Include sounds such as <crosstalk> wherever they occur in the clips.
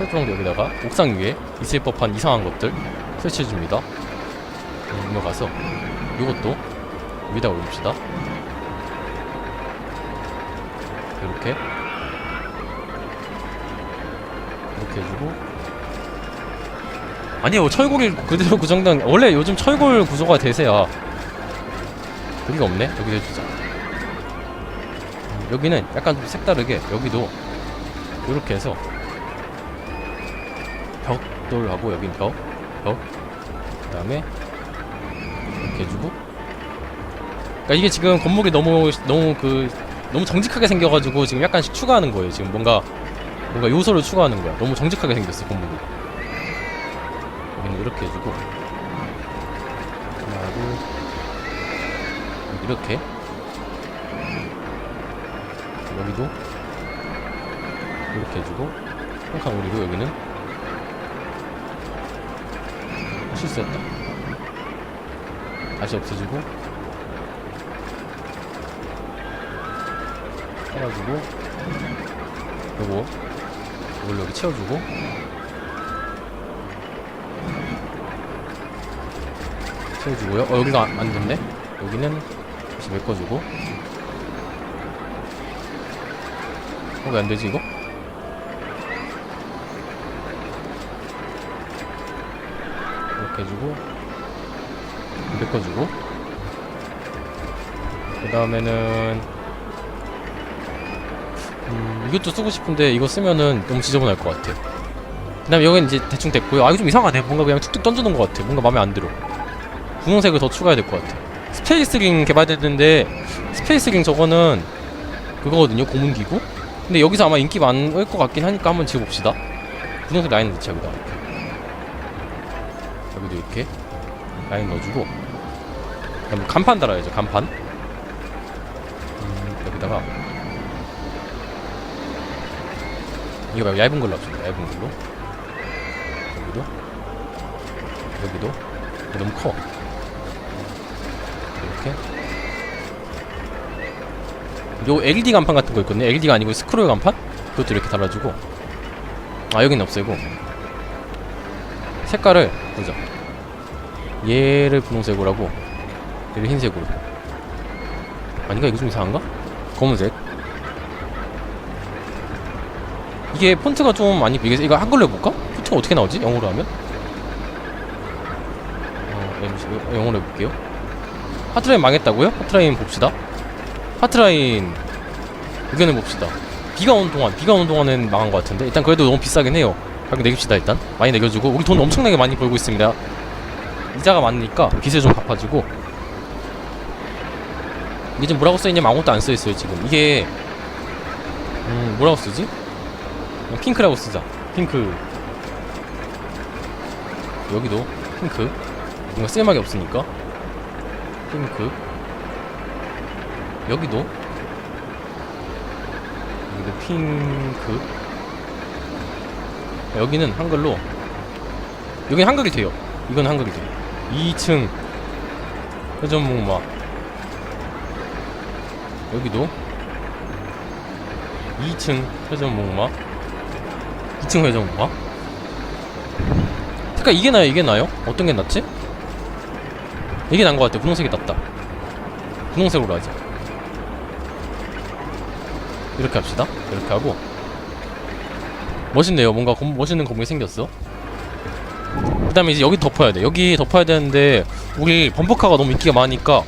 철조망도 여기다가 옥상 위에 있을 법한 이상한 것들 설치해줍니다. 음, 넘어가서 이것도 위에다 올립시다. 이렇게. 이렇게 해주고. 아니요 철골이 그대로 구정당 원래 요즘 철골 구조가 대세야. 여기가 없네. 여기도 해주자. 음, 여기는 약간 좀 색다르게 여기도 이렇게 해서 벽돌 하고 여긴 벽, 벽, 그 다음에 이렇게 해주고. 그러니까 이게 지금 건물이 너무 너무 그 너무 정직하게 생겨가지고 지금 약간씩 추가하는 거예요. 지금 뭔가 뭔가 요소를 추가하는 거야. 너무 정직하게 생겼어 건물이. 여기는 이렇게 해주고 하고 이렇게 여기도 이렇게 해주고 한칸 올리고 여기는 실수했다. 다시 없애주고. 해가지고. 요거 이걸 여기 채워주고. 채워주고요. 어 여기가 안, 안 됐네 여기는 다시 메꿔주고. 어 왜 안되지 이거? 이렇게 해주고 메꿔주고. 그 다음에는 음, 이것도 쓰고 싶은데 이거 쓰면은 너무 지저분할 것 같아 그 다음에 여기는 이제 대충 됐고요. 아 이거 좀 이상하네. 뭔가 그냥 툭툭 던져놓은 것 같아 뭔가 마음에 안 들어. 분홍색을 더 추가해야 될 것 같아 스페이스링 개발됐는데 스페이스링 저거는 그거거든요. 고문기구. 근데 여기서 아마 인기 많을 것 같긴 하니까 한번 지어봅시다. 분홍색 라인 넣자 여기다 여기도 이렇게 라인 넣어주고. 그다음에 간판 달아야죠 간판. 음, 여기다가. 이거 말고 얇은 걸로 합시다 얇은 걸로. 여기도. 여기도. 너무 커. 이렇게. 요 LED 간판 같은 거 있거든요. LED가 아니고 스크롤 간판? 그것도 이렇게 달아주고. 아 여기는 없애고. 색깔을 보자 얘를 분홍색으로 하고 얘를 흰색으로 아닌가 이거 좀 이상한가? 검은색 이게 폰트가 좀 많이 이게 이거 한글로 해볼까? 폰트가 어떻게 나오지? 영어로 하면? 어, 어, 영어로 해볼게요 하트라인 망했다고요? 하트라인 봅시다 하트라인 의견을 봅시다 비가 오는 동안 비가 오는 동안은 망한 것 같은데 일단 그래도 너무 비싸긴 해요 가격 내깁시다 일단 많이 내겨주고 우리 돈 엄청나게 많이 벌고 있습니다 이자가 많으니까 빚을 좀 갚아주고. 이게 지금 뭐라고 써있냐면 아무것도 안 써있어요 지금. 이게 음 뭐라고 쓰지? 그냥 핑크라고 쓰자. 핑크. 여기도 핑크. 뭔가 쓸막이 없으니까. 핑크. 여기도. 여기도 핑크. 여기는 한글로. 여기는 한글이 돼요. 이건 한글이 돼 2층. 회전목마. 여기도? 2층 회전목마? 2층 회전목마? 색깔 이게 나요 이게 나요? 어떤 게 낫지? 이게 난 것 같아. 분홍색이 낫다. 분홍색으로 하자. 이렇게 합시다. 이렇게 하고. 멋있네요. 뭔가 건- 멋있는 건물이 생겼어 그 다음에 이제 여기 덮어야 돼. 여기 덮어야 되는데 우리 범퍼카가 너무 인기가 많으니까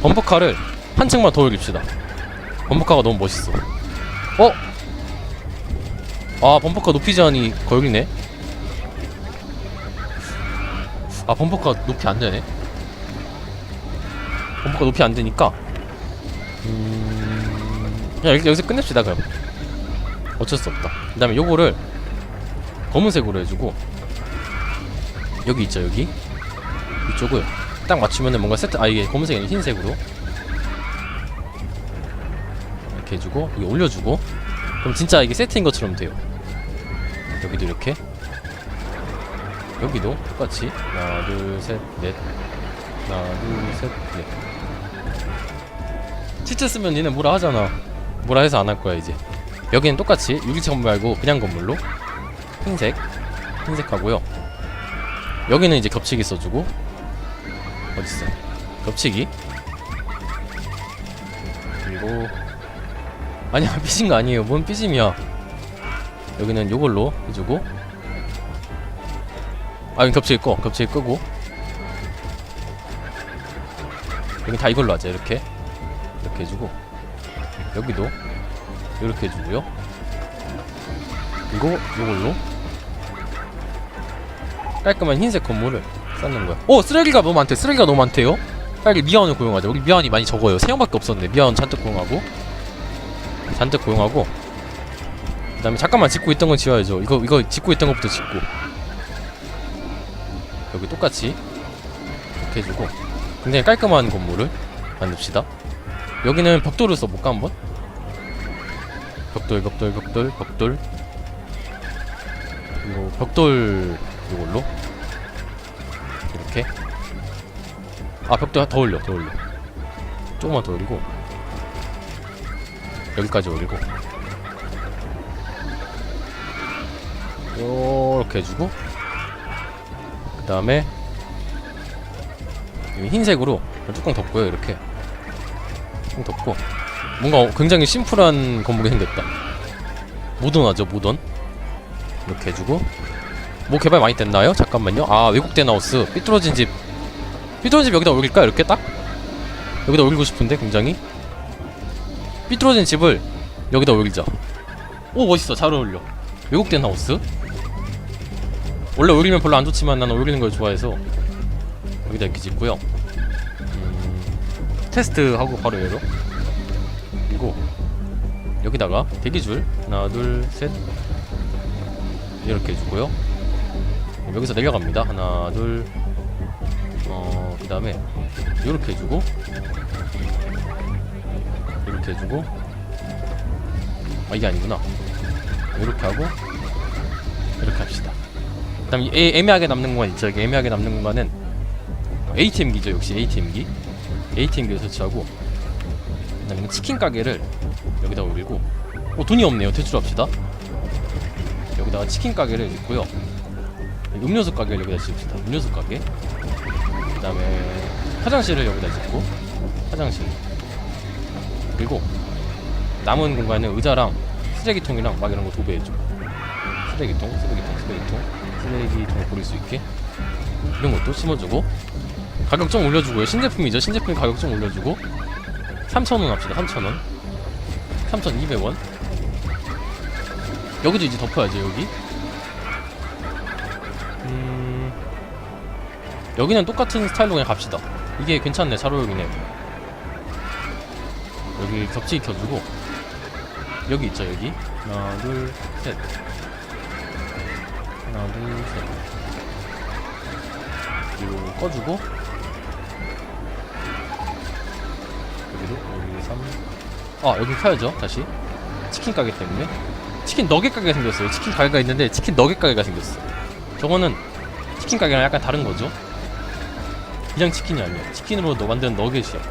범퍼카를 한 층만 더 올립시다. 범퍼카가 너무 멋있어. 어? 아 범퍼카 높이 제한이 걸리네. 아 범퍼카 높이 안 되네. 범퍼카 높이 안 되니까. 음... 그냥 여기, 여기서 끝냅시다 그럼. 어쩔 수 없다. 그 다음에 요거를 검은색으로 해주고 여기 있죠 여기? 이쪽을 딱 맞추면은 뭔가 세트 아 이게 검은색이 아니라 흰색으로. 이렇게 해주고 여기 올려주고. 그럼 진짜 이게 세트인 것처럼 돼요. 여기도 이렇게. 여기도 똑같이. 하나 둘셋넷. 하나 둘셋넷. 치트 쓰면 얘는 뭐라 하잖아. 뭐라 해서 안 할 거야 이제. 여기는 똑같이 유리체 건물 말고 그냥 건물로. 흰색. 흰색 하고요 여기는 이제 겹치기 써주고. 어딨어? 겹치기? 그리고 아니야 <laughs> 삐진 거 아니에요. 뭔 삐짐이야. 여기는 요걸로 해주고. 아 여기 겹치기 꺼. 겹치기 끄고. 여기 다 이걸로 하자. 이렇게. 이렇게 해주고. 여기도 이렇게 해주고요. 그리고 요걸로 깔끔한 흰색 건물을 쌓는 거야. 오 쓰레기가 너무 많대 쓰레기가 너무 많대요? 빨리 미아원을 고용하자. 우리 미아원이 많이 적어요. 세 명밖에 없었는데 미아원 잔뜩 고용하고 잔뜩 고용하고 그 다음에 잠깐만 짓고 있던 건 지워야죠. 이거 이거 짓고 있던 것부터 짓고. 여기 똑같이 이렇게 해주고 굉장히 깔끔한 건물을 만듭시다. 여기는 벽돌을 써볼까 한번? 벽돌 벽돌 벽돌 벽돌. 그리고 벽돌 이걸로. 이렇게. 아 벽돌 더 올려 더 올려. 조금만 더 올리고. 여기까지 올리고. 요렇게 해주고. 그 다음에 흰색으로 뚜껑 덮고요 이렇게. 뚜껑 덮고. 뭔가 굉장히 심플한 건물이 생겼다. 모던하죠 모던. 이렇게 해주고 뭐 개발 많이 됐나요? 잠깐만요. 아 외국된 하우스. 삐뚤어진 집. 삐뚤어진 집 여기다 올릴까 이렇게 딱? 여기다 올리고 싶은데 굉장히? 삐뚤어진 집을 여기다 올리자. 오 멋있어. 잘 어울려. 외국된 하우스? 원래 올리면 별로 안 좋지만 나는 올리는 걸 좋아해서 여기다 이렇게 짓고요. 음, 테스트하고 바로 얘로. 그리고 여기다가 대기줄. 하나 둘 셋. 이렇게 해주고요 여기서 내려갑니다. 하나 둘어 그 다음에 이렇게 해주고 이렇게 해주고. 아 이게 아니구나. 이렇게 하고 이렇게 합시다. 그 다음 애매하게 남는 공간 있죠? 여기 애매하게 남는 공간은 ATM기죠? 역시 ATM기. ATM기를 설치하고 그 다음에 치킨 가게를 여기다 올리고. 어 돈이 없네요. 퇴출합시다. 여기다가 치킨 가게를 짓고요 음료수 가게를 여기다 짓읍시다. 음료수 가게. 그 다음에 화장실을 여기다 짓고 화장실. 그리고 남은 공간에 의자랑 쓰레기통이랑 막 이런 거 도배해줘. 쓰레기통 쓰레기통 쓰레기통. 쓰레기통을 버릴 수 있게. 이런 것도 심어주고. 가격 좀 올려주고요. 신제품이죠. 신제품 가격 좀 올려주고. 3,000원 합시다. 3,000원. 3,200원. 여기도 이제 덮어야죠 여기 여기는 똑같은 스타일로 그냥 갑시다. 이게 괜찮네 잘 어울리네. 여기 겹치기 켜주고. 여기 있죠 여기? 하나 둘셋. 하나 둘셋. 그리고 꺼주고. 여기도 여기 3. 아 여기 켜야죠 다시. 치킨 가게 때문에. 치킨 너겟 가게가 생겼어요. 치킨 가게가 있는데 치킨 너겟 가게가 생겼어 저거는 치킨 가게랑 약간 다른 거죠 그냥 치킨이 아니야. 치킨으로 너 만든 너겟이야.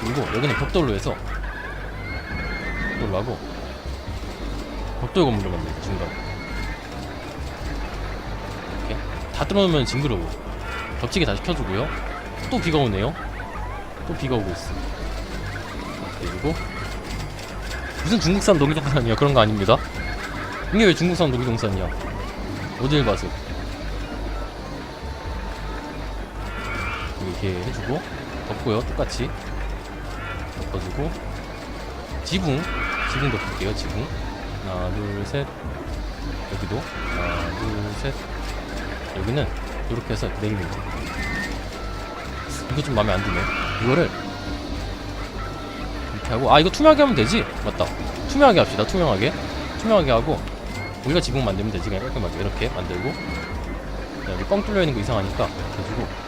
그리고 여기는 벽돌로 해서 벽돌로 하고 벽돌 건물을 만들자 중간 이렇게 다 뚫어놓으면 징그러워. 겹치기 다시 켜주고요. 또 비가 오네요. 또 비가 오고 있어. 그리고 무슨 중국산 농기동산이야? 그런 거 아닙니다. 이게 왜 중국산 농기동산이야? 어딜 봐서 이렇게 해주고 덮고요 똑같이. 덮어주고. 지붕 지붕 덮을게요 지붕. 하나 둘 셋. 여기도. 하나 둘 셋. 여기는 이렇게 해서 내리면 돼 이거 좀 마음에 안 드네. 이거를 이렇게 하고. 아 이거 투명하게 하면 되지? 맞다. 투명하게 합시다 투명하게. 투명하게 하고 우리가 지붕 만들면 되지? 그냥 깔끔하게 이렇게 만들고. 자, 여기 뻥 뚫려 있는 거 이상하니까. 해주고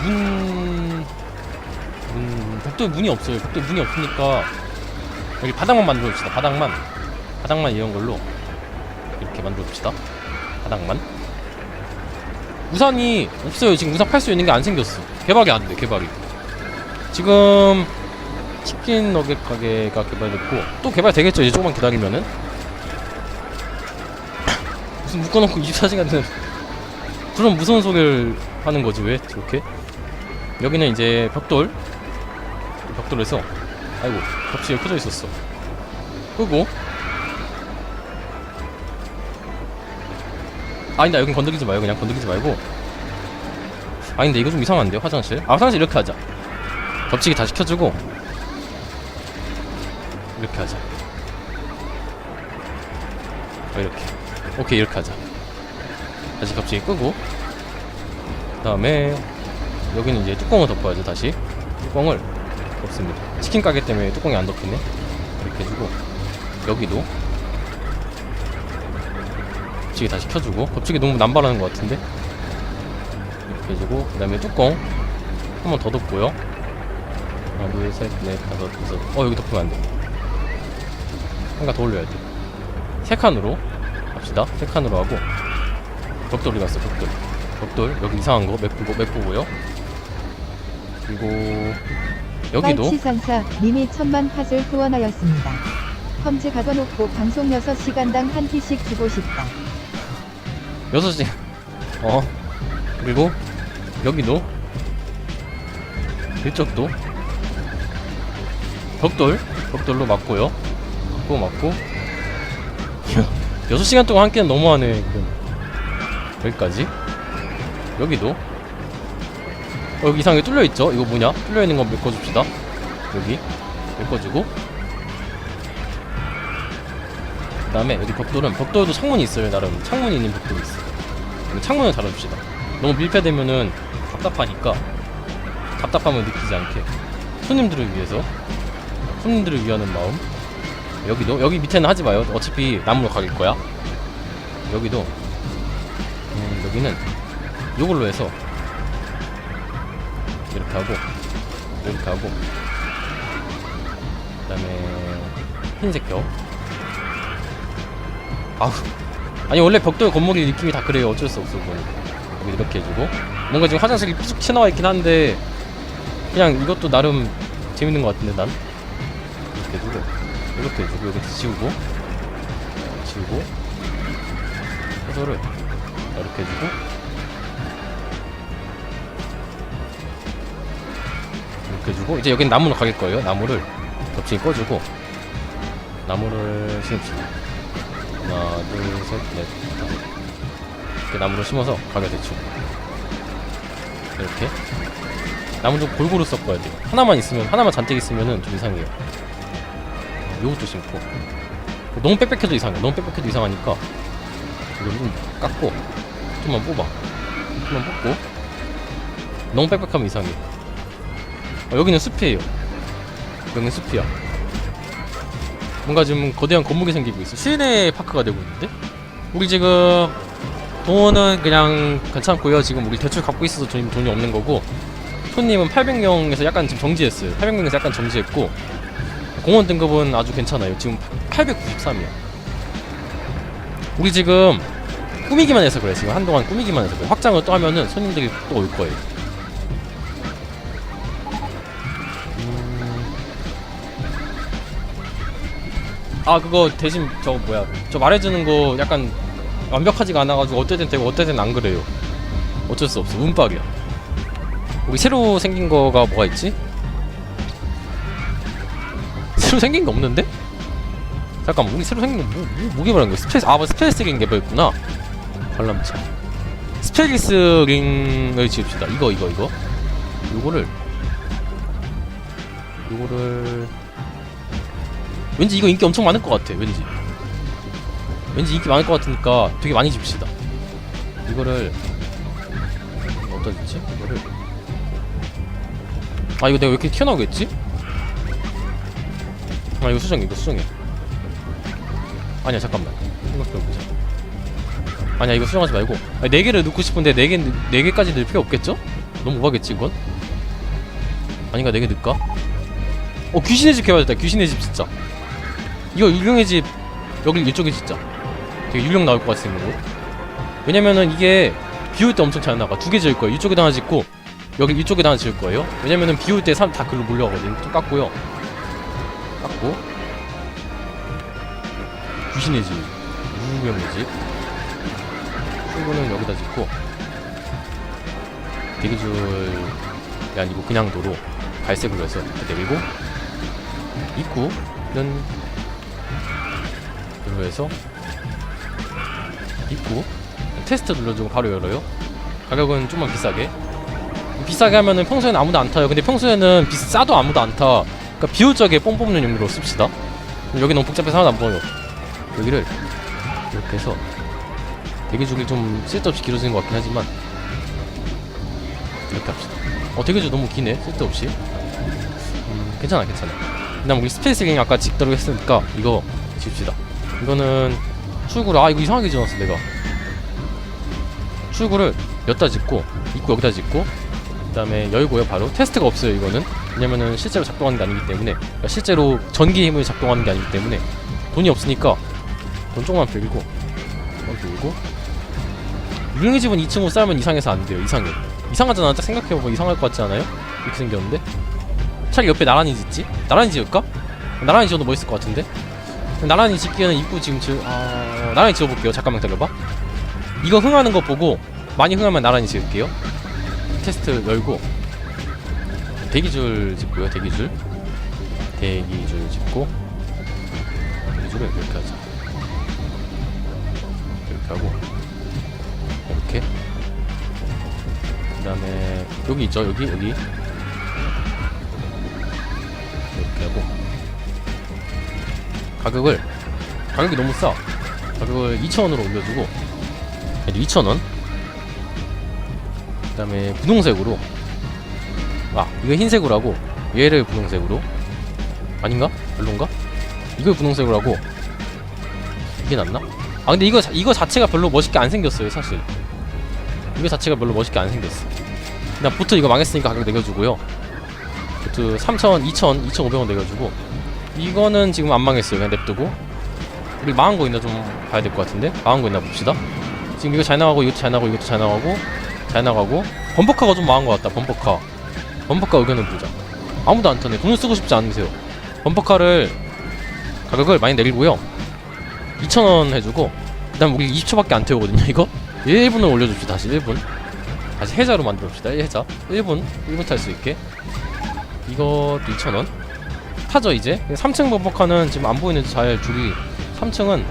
어, 문... 문... 벽돌 문이 없어요. 벽돌 문이 없으니까 여기 바닥만 만들어 봅시다. 바닥만. 바닥만 이런 걸로 이렇게 만들어 봅시다. 바닥만. 우산이 없어요. 지금 우산 팔 수 있는 게 안 생겼어. 개발이 안 돼 개발이. 지금 치킨 너겟 가게가 개발됐고 또 개발 되겠죠? 이제 조금만 기다리면은. <laughs> 무슨 묶어놓고 <laughs> 24시간 <laughs> 그런 무서운 소리를 하는 거지 왜 저렇게? 여기는 이제 벽돌. 벽돌에서 아이고 벽지에 켜져 있었어. 끄고. 아니다 여긴 건드리지 마요. 그냥 건드리지 말고. 아닌데 이거 좀 이상한데요 화장실? 아 화장실 이렇게 하자. 겹치기 다 시 켜주고. 이렇게 하자. 어, 이렇게. 오케이 이렇게 하자. 다시 겹치기 끄고. 그 다음에 여기는 이제 뚜껑을 덮어야죠 다시. 뚜껑을 덮습니다. 치킨 가게 때문에 뚜껑이 안 덮이네. 이렇게 해주고 여기도 겹치기 다시 켜주고 겹치기 너무 남발하는 것 같은데? 이렇게 해주고 그 다음에 뚜껑 한 번 더 덮고요. 하나 둘셋넷 다섯 여섯. 어 여기 덮으면 안돼. 한가 더 올려야 돼세 칸으로 합시다. 세 칸으로 하고 벽돌 어디 갔어 벽돌. 벽돌 여기 이상한 거 메꾸고 메꾸고요 그리고 여기도 빨치상사 님이 천만 팟을 후원하였습니다. 컴즈 가둬놓고 방송 6시간당 한 티씩 주고 싶다. 6시 어 그리고 여기도 이쪽도 벽돌 벽돌로 맞고요 또 맞고 6시간 동안 한 끼는 너무하네 이건. 여기까지 여기도 어, 여기 이상하게 뚫려있죠? 이거 뭐냐? 뚫려있는 거 메꿔줍시다. 여기. 메꿔주고. 그 다음에 여기 벽돌은 벽돌도 창문이 있어요 나름. 창문이 있는 벽돌이 있어 여기 창문을 달아줍시다. 너무 밀폐되면은 답답하니까 답답함을 느끼지 않게 손님들을 위해서 손님들을 위하는 마음. 여기도 여기 밑에는 하지 마요. 어차피 나무로 가길 거야. 여기도 음, 여기는 요걸로 해서 이렇게 하고 이렇게 하고. 그 다음에 흰색 벽 아우. 아니 원래 벽돌 건물이 느낌이 다 그래요. 어쩔 수 없어 그건 이렇게 해주고. 뭔가 지금 화장실이 쭉 튀어나와 있긴 한데 그냥 이것도 나름 재밌는 것 같은데 난. 이렇게 해주고 이렇게 해주고 이렇게 지우고 지우고. 해소를 이렇게 해주고 이렇게 해주고 이제 여긴 나무로 가길 거예요. 나무를 겹치게 꺼주고. 나무를 심읍시다. 하나 둘 셋 넷. 다섯 이렇게 나무를 심어서 가게 대충 이렇게. 나무 좀 골고루 섞어야 돼요. 하나만 있으면 하나만 잔뜩 있으면은 좀 이상해요. 요것도 심고. 너무 빽빽해도 이상해. 너무 빽빽해도 이상하니까 이거 좀 깎고 좀만 뽑아. 좀만 뽑고. 너무 빽빽하면 이상해 어, 여기는 숲이에요. 여기는 숲이야. 뭔가 지금 거대한 건물이 생기고 있어. 시내 파크가 되고 있는데? 우리 지금 돈은 그냥 괜찮고요. 지금 우리 대출 갖고 있어서 돈이, 돈이 없는 거고 손님은 800명에서 약간 지금 정지했어요. 800명에서 약간 정지했고 공원 등급은 아주 괜찮아요. 지금 893이야. 우리 지금 꾸미기만 해서 그래. 지금 한동안 꾸미기만 해서 그래. 확장을 또 하면은 손님들이 또 올 거예요 아 그거 대신 저 뭐야 저 말해주는 거 약간 완벽하지가 않아가지고 어떨 땐 되고 어떨 땐 안 그래요. 어쩔 수 없어. 운빨이야. 우리 새로 생긴 거가 뭐가 있지? 새로 생긴 게 없는데? 잠깐만 우리 새로 생긴 거 뭐, 뭐, 뭐게 말하는 거야? 스페이스 아 맞아 스페이스 링 개발했구나. 관람차. 스페이스 링을 지읍시다. 이거 이거 이거. 요거를. 요거를 왠지 이거 인기 엄청 많을 것 같아 왠지 왠지 인기 많을 것 같으니까 되게 많이 줍시다 이거를 어디다 짓지? 이거를 아 이거 내가 왜 이렇게 튀어나오겠지? 아 이거 수정해 이거 수정해 아니야 잠깐만 생각해보자 아니야 이거 수정하지 말고 아니, 4개를 넣고 싶은데 4개, 4개까지 넣을 필요 없겠죠? 너무 오바겠지 이건? 아닌가 4개 넣을까? 어 귀신의 집 개발됐다 귀신의 집 진짜 이거 유령의 집 여기 이쪽에 진짜 되게 유령 나올 것 생긴 거 왜냐면은 이게 비올 때 엄청 잘 나가. 두 개 지을 거예요. 이쪽에다 하나 짓고 여기 이쪽에다 하나 지을 거예요. 왜냐면은 비올 때 사람 다 글로 몰려가거든요 좀 깎고요. 깎고. 귀신의 집. 우우병의 집. 출구는 여기다 짓고. 대기줄이 아니고 그냥 도로. 갈색으로 해서 이렇게 내리고. 입구는 이로 해서 입구 테스트 눌러주고 바로 열어요. 가격은 좀만 비싸게. 비싸게 하면은 평소에는 아무도 안 타요. 근데 평소에는 비싸도 아무도 안타. 그러니까 비효적에 뽕 뽑는 용도로 씁시다. 여기 너무 복잡해서 하나도 안 보여 여기를 이렇게 해서 대기줄이 좀 쓸데없이 길어지는 것 같긴 하지만 이렇게 합시다. 어 대기줄 너무 기네. 쓸데없이. 음 괜찮아 괜찮아. 그다음 우리 스페이스 링 아까 짓다고 했으니까 이거 집시다 이거는 출구를 아 이거 이상하게 지어놨어 내가. 출구를 여기다 짓고 입구 여기다 짓고 그 다음에 열고요 바로. 테스트가 없어요 이거는. 왜냐면은 실제로 작동하는 게 아니기 때문에. 그러니까 실제로 전기 힘을 작동하는 게 아니기 때문에. 돈이 없으니까 돈 조금만 빌고 조금만 빌고. 유령의 집은 2층으로 쌓으면 이상해서 안 돼요 이상해. 이상하잖아. 딱 생각해보면 이상할 것 같지 않아요? 이렇게 생겼는데? 차라리 옆에 나란히 짓지? 나란히 지을까? 나란히 지어도 멋있을 것 같은데 나란히 짓기에는 입구 지금 지 아... 나란히 지어볼게요. 잠깐만 기다려봐. 이거 흥하는 거 보고 많이 흥하면 나란히 지을게요. 테스트 열고. 대기줄 짓고요 대기줄. 대기줄 짓고. 대기줄을 이렇게 하자. 이렇게 하고. 이렇게. 그 다음에 여기 있죠 여기? 여기? 이렇게 하고 가격을 가격이 너무 싸. 가격을 2,000원으로 올려주고 2,000원? 그 다음에 분홍색으로. 아 이거 흰색으로 하고 얘를 분홍색으로. 아닌가? 별론가? 이걸 분홍색으로 하고. 이게 낫나? 아 근데 이거 자- 이거 자체가 별로 멋있게 안 생겼어요 사실. 이거 자체가 별로 멋있게 안 생겼어. 그냥 보트 이거 망했으니까 가격 내겨주고요. 보트 3,000, 2,000, 2,500원 내겨주고 이거는 지금 안 망했어요. 그냥 냅두고. 우리 망한 거 있나 좀 봐야 될 것 같은데? 망한 거 있나 봅시다. 지금 이거 잘 나가고 이것도 잘 나가고 이것도 잘 나가고 잘 나가고. 범퍼카가 좀 망한 것 같다 범퍼카. 범퍼카 의견을 보자. 아무도 안 타네. 돈을 쓰고 싶지 않으세요. 범퍼카를 가격을 많이 내리고요. 2,000원 해주고 그 다음 우리 20초밖에 안 태우거든요 이거. 1분을 올려줍시다 다시 1분. 다시 해자로 만들어봅시다 해자. 1분 1분 탈 수 있게. 이것도 2,000원 타죠 이제? 3층 범퍼카는 지금 안 보이는데 잘 줄이 3층은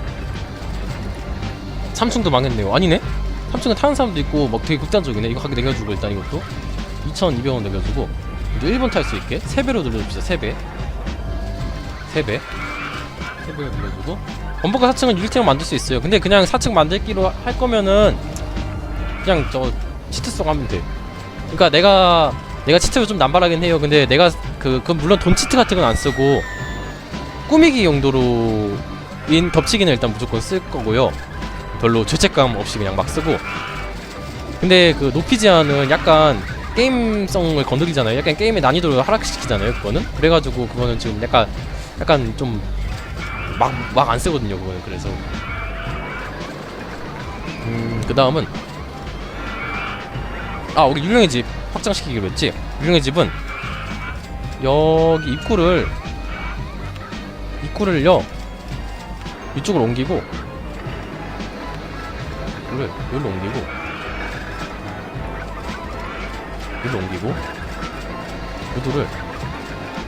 3층도 망했네요. 아니네? 3층은 타는 사람도 있고 막 되게 극단적이네. 이거 가격 내겨주고 일단 이것도. 2,200원 내겨주고. 이제 1분 탈수 있게. 3배로 늘려줍시다 3배. 3배. 3배로 늘려주고. 범퍼카 4층은 1층 만들 수 있어요. 근데 그냥 4층 만들기로 할 거면은 그냥 저 치트성 하면 돼. 그러니까 내가 내가 치트를 좀 남발하긴 해요. 근데 내가 그, 그 물론 돈 치트 같은 건 안 쓰고 꾸미기 용도로 인 덮치기는 일단 무조건 쓸 거고요. 별로 죄책감 없이 그냥 막 쓰고. 근데 그 높이 제한은 약간 게임성을 건드리잖아요. 약간 게임의 난이도를 하락시키잖아요 그거는. 그래가지고 그거는 지금 약간 약간 좀 막 막 안 쓰거든요 그거는. 그래서. 음그 다음은. 아 우리 유령의 집 확장시키기로 했지 유령의 집은 여기 입구를 입구를요 이쪽으로 옮기고 입구를 여기로 옮기고 여기로 옮기고 구두를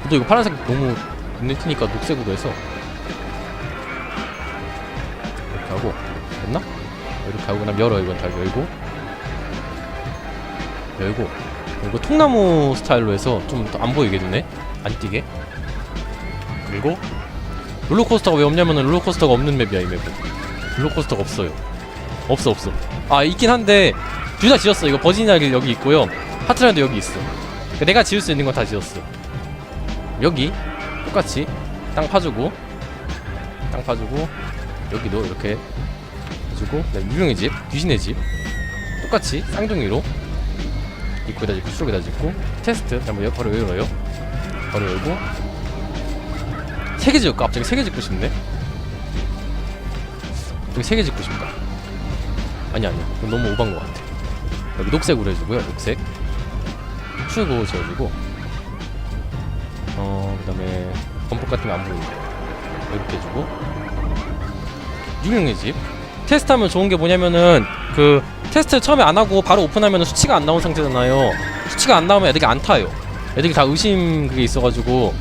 구두 이거 파란색 너무 눈에 띄니까 녹색으로 해서 이렇게 하고 됐나? 이렇게 하고 그다음 열어 이건 다 열고 열고 이거 통나무 스타일로 해서 좀 안 보이게 눈에 안 띄게. 그리고? 롤러코스터가 왜 없냐면은 롤러코스터가 없는 맵이야 이 맵은. 롤러코스터가 없어요. 없어 없어. 아 있긴 한데 둘 다 지었어. 이거 버지니아 길 여기 있고요. 하트랜드 여기 있어. 그러니까 내가 지을 수 있는 건 다 지었어. 여기 똑같이 땅 파주고 땅 파주고 여기도 이렇게 해주고. 그다음에 유령의 집 귀신의 집. 똑같이 쌍둥이로 입구에다 짓고 수록에다 짓고 테스트. 한번 여- 바로 열어요. 바로 열고. 세 개 지을까? 갑자기 세 개 짓고 싶네. 여기 세 개 짓고 싶다 아니 아니 너무 오반 것 같아. 여기 녹색으로 해주고요 녹색. 출구 지어주고. 어 그 다음에 범퍼 같은 거 안 보이게 이렇게 해주고. 유령의 집. 테스트하면 좋은 게 뭐냐면은 그 테스트 처음에 안 하고 바로 오픈하면 수치가 안 나온 상태잖아요. 수치가 안 나오면 애들이 안 타요. 애들이 다 의심 그게 있어가지고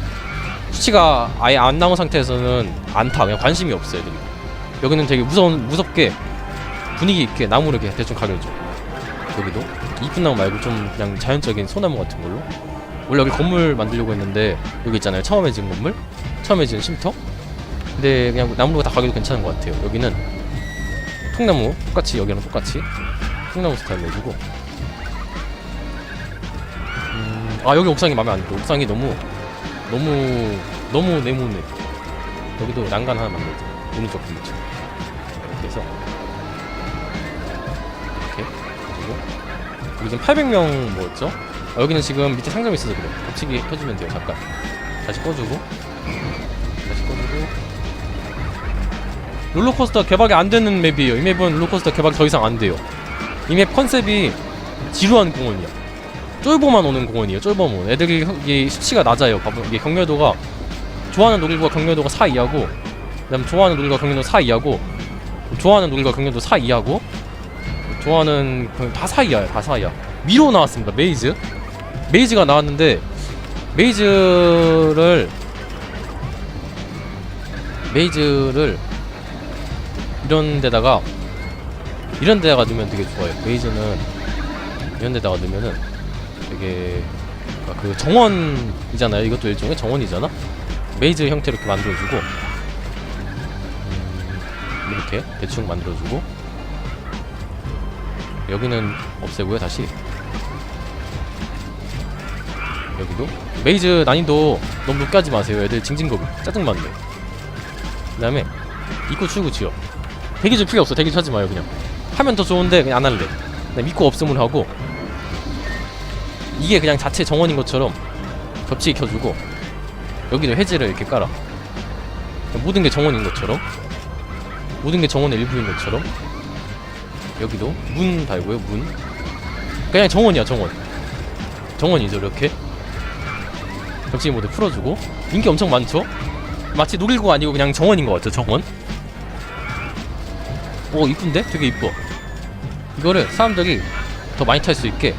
수치가 아예 안 나온 상태에서는 안 타. 그냥 관심이 없어 애들이. 여기는 되게 무서운 무섭게 분위기 있게 나무를 이렇게 대충 가려줘. 여기도 이쁜 나무 말고 좀 그냥 자연적인 소나무 같은 걸로. 원래 여기 건물 만들려고 했는데 여기 있잖아요. 처음에 지은 건물, 처음에 지은 쉼터. 근데 그냥 나무로 다 가기도 괜찮은 것 같아요. 여기는 통나무 똑같이 여기랑 똑같이 통나무 스타일로 해주고. 음, 아 여기 옥상이 마음에 안 들어. 옥상이 너무 너무 너무 네모네. 여기도 난간 하나 만들자. 오른쪽 분리층. 이렇게 해서 이렇게 그리고 여기 지금 800명 뭐였죠? 아, 여기는 지금 밑에 상점이 있어서 그래. 겹치기 켜주면 돼요. 잠깐. 다시 꺼주고 롤러코스터 개발이 안 되는 맵이에요. 이 맵은 롤러코스터 개발이 더 이상 안 돼요. 이 맵 컨셉이 지루한 공원이야. 쫄보만 오는 공원이에요. 쫄보만. 애들이 형- 이게 수치가 낮아요. 봐봐. 이게 경려도가 좋아하는 놀이기구가 경려도가 4 이하고 그다음 좋아하는 놀이기구가 경려도 4 이하고 좋아하는 놀이기구가 경려도 4 이하고 좋아하는 그다4 이하야. 다 4 이하. 미로 나왔습니다. 메이즈. 메이즈가 나왔는데 메이즈를 메이즈를 이런 데다가 이런 데다가 넣으면 되게 좋아요. 메이즈는 이런 데다가 넣으면은 되게 그 정원이잖아요. 이것도 일종의 정원이잖아. 메이즈 형태로 이렇게 만들어주고 음, 이렇게 대충 만들어주고 여기는 없애고요. 다시 여기도 메이즈 난이도 너무 높게 하지 마세요. 애들 징징거려 짜증만네. 그다음에 입구 출구 지역 대기 줄 필요 없어. 대기 하지 마요. 그냥 하면 더 좋은데 그냥 안 할래. 그냥 입구 없음을 하고 이게 그냥 자체 정원인 것처럼 겹치게 켜주고 여기도 해지를 이렇게 깔아. 모든 게 정원인 것처럼 모든 게 정원의 일부인 것처럼 여기도 문 달고요. 문 그냥 정원이야 정원. 정원이죠 이렇게 겹치기 모드 풀어주고 인기 엄청 많죠? 마치 놀이기구 아니고 그냥 정원인 것 같죠 정원? 오 이쁜데? 되게 이뻐. 이거를 사람들이 더 많이 탈 수 있게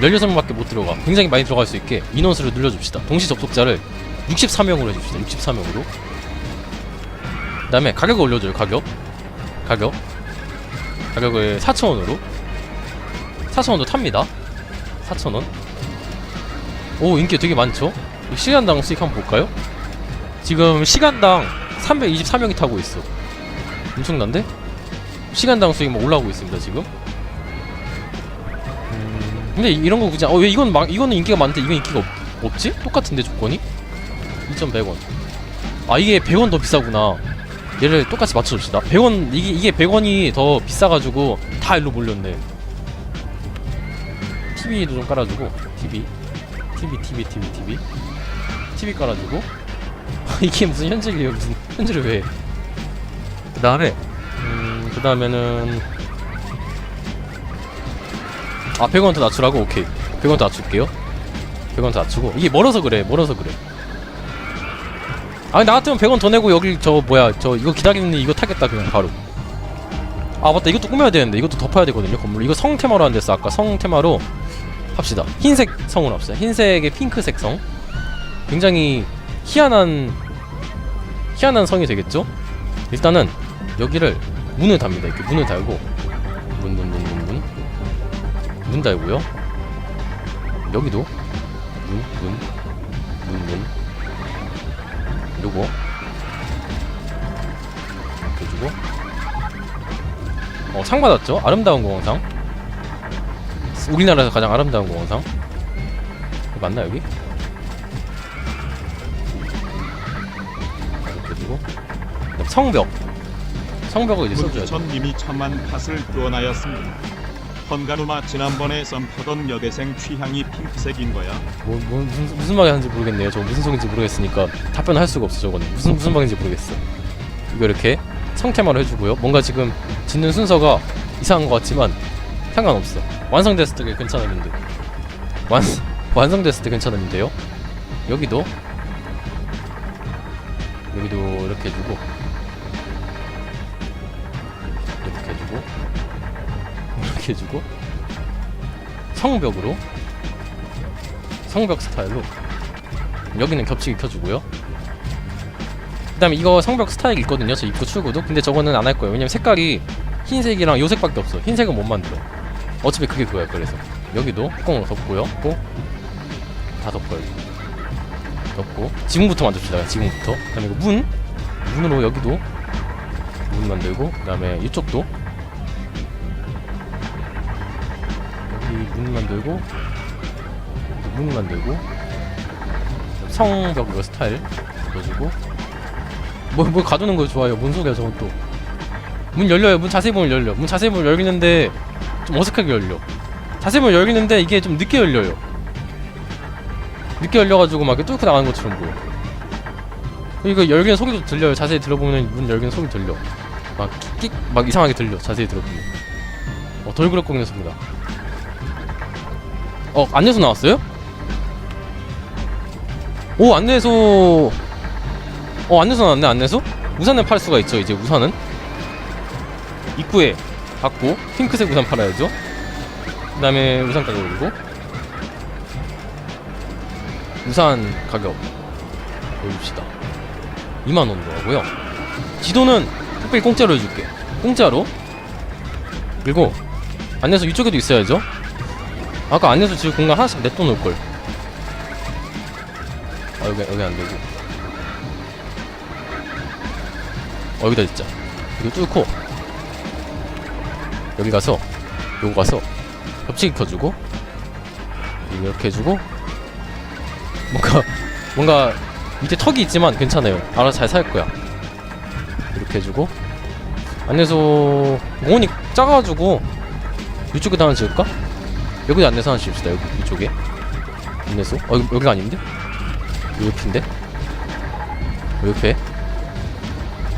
16명밖에 못 들어가. 굉장히 많이 들어갈 수 있게 인원수를 늘려줍시다. 동시 접속자를 64명으로 해줍시다. 64명으로. 그 다음에 가격을 올려줘요 가격. 가격. 가격을 4,000원으로. 4,000원도 탑니다. 4,000원. 오 인기 되게 많죠? 시간당 수익 한번 볼까요? 지금 시간당 324명이 타고 있어. 엄청난데? 시간당 수익 막 올라오고 있습니다 지금. 음, 근데 이- 이런 거 굳이 어왜 이건 막 이거는 인기가 많은데 이건 인기가 없, 없지? 똑같은데 조건이? 2,100원. 아 이게 100원 더 비싸구나. 얘를 똑같이 맞춰줍시다. 100원 이게, 이게 100원이 더 비싸가지고 다 일로 몰렸네. TV도 좀 깔아주고 TV TV TV TV TV TV 깔아주고. <laughs> 이게 무슨 현질이에요 무슨 현질을 왜그 다음에 음, 그 다음에는 아 100원 더 낮추라고? 오케이. 100원 더 낮출게요. 100원 더 낮추고. 이게 멀어서 그래 멀어서 그래. 아니 나 같으면 100원 더 내고 여기 저 뭐야 저 이거 기다리는 이거 타겠다 그냥 바로. 아 맞다. 이것도 꾸며야 되는데. 이것도 덮어야 되거든요 건물. 이거 성 테마로 안 됐어 아까 성 테마로 합시다. 흰색 성으로 합시다. 흰색의 핑크색 성. 굉장히 희한한 희한한 성이 되겠죠? 일단은 여기를 문을 답니다. 이렇게 문을 달고. 문 문 문 문 문. 문 달고요. 여기도 문 문 문 문. 요거. 이렇게 해주고. 어 상 받았죠? 아름다운 공원상. 우리나라에서 가장 아름다운 공원상. 맞나 여기? 이렇게 그다음 성벽 성벽을 이제 써줘야 돼 문천님이 천만 팥을 구원하였습니다. 헌가누마 지난번에 썸 타던 여대생 취향이 핑크색인 거야. 뭐, 뭐 무슨, 무슨 말이 하는지 모르겠네요. 저 무슨 소리인지 모르겠으니까 답변을 할 수가 없어 저거는 무슨 무슨 말인지 모르겠어. 이거 이렇게 성테마로 해주고요. 뭔가 지금 짓는 순서가 이상한 것 같지만 상관없어. 완성됐을 때 괜찮았는데 완 완성됐을 때 괜찮았는데요. 여기도 여기도 이렇게 해주고 해주고 성벽으로 성벽 스타일로 여기는 겹치기 켜주고요. 그 다음에 이거 성벽 스타일 있거든요. 저 입구 출구도. 근데 저거는 안 할 거예요. 왜냐면 색깔이 흰색이랑 요색밖에 없어. 흰색은 못 만들어. 어차피 그게 그거야 그래서. 여기도 뚜껑으로 덮고요. 또다 덮어요. 덮고 지붕부터 만듭시다. 지붕부터. 그 다음에 이거 문. 문으로 여기도 문 만들고 그 다음에 이쪽도 문 만들고 문 만들고 성벽 이거 스타일 넣어주고. 뭐, 뭐 가두는 거 좋아요. 뭔 소리야 저건 또문 열려요. 문 자세히 보면 열려. 문 자세히 보면 열리는데 좀 어색하게 열려. 자세히 보면 열리는데 이게 좀 늦게 열려요. 늦게 열려가지고 막 뚫고 나가는 것처럼 보여. 이거 열리는 소리도 들려요. 자세히 들어보면 문 열리는 소리 들려. 막 끽 막 이상하게 들려. 자세히 들어보면. 어 덜그럭거리는 소리다 어 안내소 나왔어요? 오 안내소. 어 안내소 나왔네 안내소? 우산을 팔 수가 있죠 이제 우산은? 입구에 받고 핑크색 우산 팔아야죠. 그 다음에 우산 가격 올리고. 우산 가격 올립시다. 2만원으로 하고요. 지도는 특별히 공짜로 해줄게 공짜로. 그리고 안내소 이쪽에도 있어야죠 아까 안내소 지금 공간 하나씩 냅둬 놓을걸. 아 여기 여기 안 되고. 어 여기다 있자. 이거 뚫고. 여기 가서 요거 가서 겹치기 켜주고 이렇게 해주고. 뭔가 뭔가 밑에 턱이 있지만 괜찮아요. 알아서 잘 살 거야. 이렇게 해주고. 안내소 공원이 작아가지고 이쪽에다 하나 지을까? 여기도 안내소 하나 지읍시다 여기 이쪽에. 안내소? 어 여기, 여기가 아닌데? 여기 옆인데? 여기 옆에?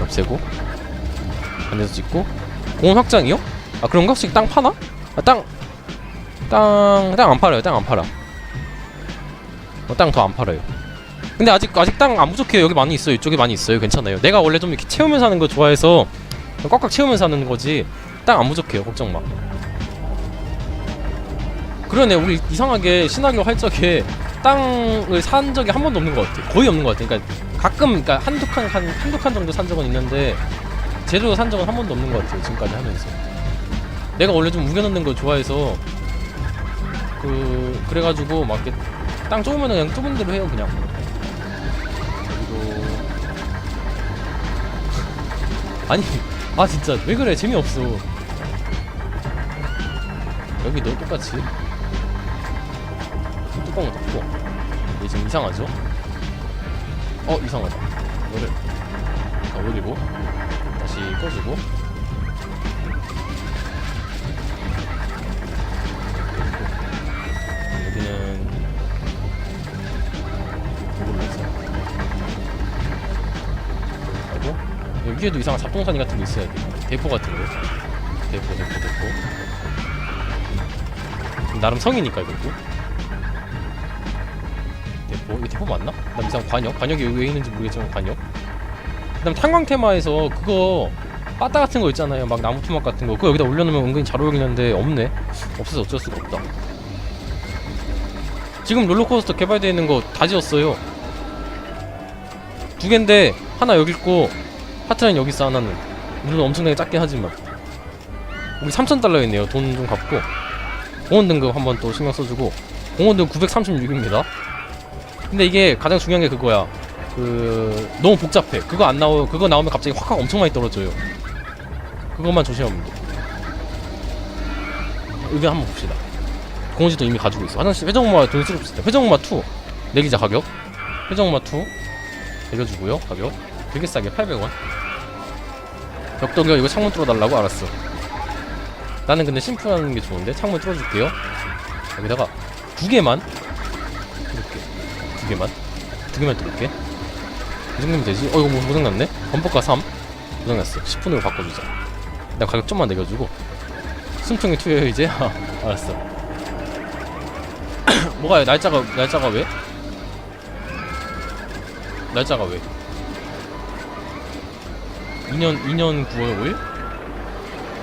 없애고? 안내소 짓고? 공원 확장이요? 아 그런가? 혹시 땅 파나? 아 땅 땅 땅 안 팔아요 땅 안 팔아. 어, 땅 더 안 팔아요. 근데 아직 아직 땅 안 부족해요. 여기 많이 있어요. 이쪽에 많이 있어요. 괜찮아요. 내가 원래 좀 이렇게 채우면서 하는 거 좋아해서 꽉꽉 채우면서 하는 거지. 땅 안 부족해요. 걱정 마 그러네. 우리 이상하게 시나리오 할 적에 땅을 산 적이 한 번도 없는 것 같아. 거의 없는 것 같아. 그러니까 가끔 그러니까 한두 칸 한, 한두 칸 정도 산 적은 있는데 제대로 산 적은 한 번도 없는 것 같아요 지금까지 하면서. 내가 원래 좀 우겨넣는 걸 좋아해서 그 그래가지고 막 이렇게 땅 좁으면 그냥 좁은 대로 해요 그냥. 여기도 아니 아 진짜. 왜 그래? 재미없어. 여기도 똑같이 뚜껑을 닫고. 이게 지금 이상하죠? 어 이상하다. 이거를? 다 올리고. 다시 꺼주고. 여기는 이걸로 해서 하고 여기에도 이상한 잡동사니 같은 게 있어야 돼. 대포 같은 거. 대포 대포 대포. 나름 성이니까 이것도 대포 이거 대포 맞나? 나 이상 관역? 관역이 왜 있는지 모르겠지만 관역. 그 다음 탄광 테마에서 그거 빠따 같은 거 있잖아요. 막 나무 투막 같은 거. 그거 여기다 올려놓으면 은근히 잘 어울리는데 없네. 없어서 어쩔 수가 없다. 지금 롤러코스터 개발되어 있는 거 다 지었어요. 두 갠데 하나 여기 있고 하트는 여기 하나는. 물론 엄청나게 작긴 하지만. 우리 3,000달러 있네요. 돈 좀 갚고. 공원 등급 한번 또 신경 써주고. 공원 등급 936입니다 근데 이게 가장 중요한 게 그거야. 그 너무 복잡해. 그거 안 나오 그거 나오면 갑자기 확확 엄청 많이 떨어져요. 그것만 조심하면 돼. 의견 한번 봅시다. 공원지도 이미 가지고 있어. 화장실 회전목마 돈 쓰고 있다. 회전목마 2 내기자 가격. 회전목마 2 내려주고요 가격. 되게 싸게 800원. 벽돌이가 이거 창문 뚫어달라고? 알았어. 나는 근데 심플한 게 좋은데? 창문 뚫어줄게요. 여기다가 두 개만 두 개만 두 개만 뚫을게 이 정도면 되지? 어 이거 뭐 고장났네? 범퍼가 3 고장났어 10분으로 바꿔주자 나 가격 좀만 내려주고 숨통이 투여해 이제? 아, <laughs> 알았어 <clears throat> 뭐가 날짜가 날짜가 왜? 날짜가 왜? 2년 2년 9월 5일?